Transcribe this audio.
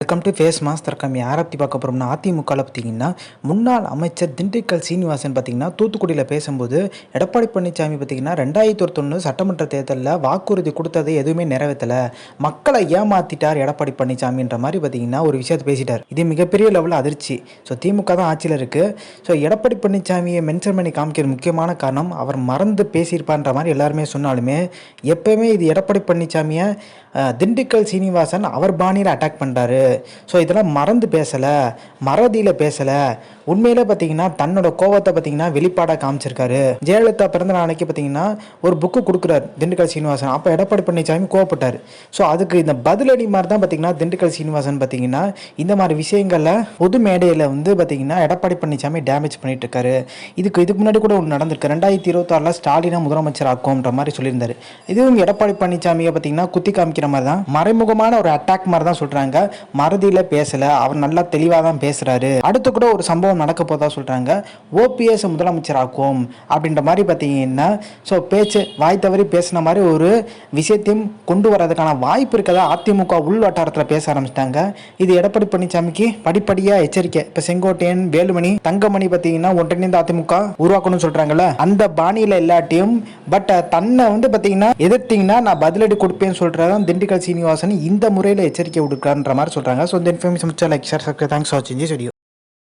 Welcome to face master come யாரை பற்றி பார்க்க போகிறோம்னா அதிமுகவில் பார்த்தீங்கன்னா முன்னாள் அமைச்சர் திண்டுக்கல் சீனிவாசன் பார்த்தீங்கன்னா தூத்துக்குடியில் பேசும்போது எடப்பாடி பழனிசாமி பார்த்தீங்கன்னா ரெண்டாயிரத்தி ஒருத்தொன்று சட்டமன்ற தேர்தலில் வாக்குறுதி கொடுத்ததை எதுவுமே நிறைவேற்றலை. மக்களை ஏமாத்திட்டார் எடப்பாடி பழனிசாமின்ற மாதிரி பார்த்தீங்கன்னா ஒரு விஷயத்தை பேசிட்டார். இது மிகப்பெரிய லெவலில் அதிர்ச்சி. ஸோ திமுக தான் ஆட்சியில் இருக்குது ஸோ எடப்பாடி பழனிசாமியை மென்ஷன் பண்ணி காமிக்கிற முக்கியமான காரணம் அவர் மறந்து பேசியிருப்பான்ற மாதிரி எல்லாருமே சொன்னாலுமே எப்போவுமே இது எடப்பாடி பழனிசாமியை திண்டுக்கல் சீனிவாசன் அவர் பாணியில் அட்டாக் பண்ணுறாரு ஸோ இதெல்லாம் மறந்து பேசலை மறதியில் பேசலை. உண்மையிலே பார்த்தீங்கன்னா தன்னோட கோவத்தை பார்த்தீங்கன்னா வெளிப்பாடாக காமிச்சிருக்காரு. ஜெயலலிதா பிறந்த நாளைக்கு பார்த்தீங்கன்னா ஒரு புக்கு கொடுக்குறாரு திண்டுக்கல் சீனிவாசன். அப்போ எடப்பாடி பழனிசாமி கோவப்பட்டார். ஸோ அதுக்கு இந்த பதிலடி மாதிரி தான் பார்த்தீங்கன்னா திண்டுக்கல் சீனிவாசன் பார்த்தீங்கன்னா இந்த மாதிரி விஷயங்களில் பொது மேடையில் வந்து பார்த்தீங்கன்னா எடப்பாடி பழனிசாமி டேமேஜ் பண்ணிட்டு இருக்காரு இதுக்கு இதுக்கு முன்னாடி கூட ஒன்று நடந்திருக்கு. ரெண்டாயிரத்தி இருபத்தாறில் ஸ்டாலினை முதலமைச்சர் ஆக்கும்ன்ற மாதிரி சொல்லியிருந்தாரு. இதுவும் எடப்பாடி பழனிசாமியை பார்த்தீங்கன்னா குத்தி காமிக்கிற மாதிரி தான் மறைமுகமான ஒரு அட்டாக் மாதிரி தான் சொல்கிறாங்க மறதியில் பேசலை. அவர் நல்லா தெளிவாக தான் பேசுகிறாரு அடுத்து கூட ஒரு சம்பவம் நடக்க போதா சொல்கிறாங்க ஓபிஎஸ் முதலமைச்சராக்கும் அப்படின்ற மாதிரி பார்த்தீங்கன்னா ஸோ பேச்சு வாய் தவறி பேசின மாதிரி ஒரு விஷயத்தையும் கொண்டு வரதுக்கான வாய்ப்பு இருக்கதா அதிமுக உள் வட்டாரத்தில் பேச ஆரம்பிச்சிட்டாங்க. இது எடப்பாடி பழனிசாமிக்கு படிப்படியாக எச்சரிக்கை. இப்போ செங்கோட்டையன் வேலுமணி தங்கமணி பார்த்தீங்கன்னா ஒன்றிணைந்த அதிமுக உருவாக்கணும்னு சொல்கிறாங்கல்ல அந்த பாணியில் எல்லாட்டையும் பட் தன்னை வந்து பார்த்தீங்கன்னா எதிர்த்தீங்கன்னா நான் பதிலடி கொடுப்பேன்னு சொல்கிறதான் திண்டுக்கல் சீனிவாசன் இந்த முறையில் எச்சரிக்கை விடுக்கான்ற மாதிரி சொல்கிறாங்க పరంగా సో దీనిపై మీ సంవత్సరాలు like sir subscribe thanks watching చేసి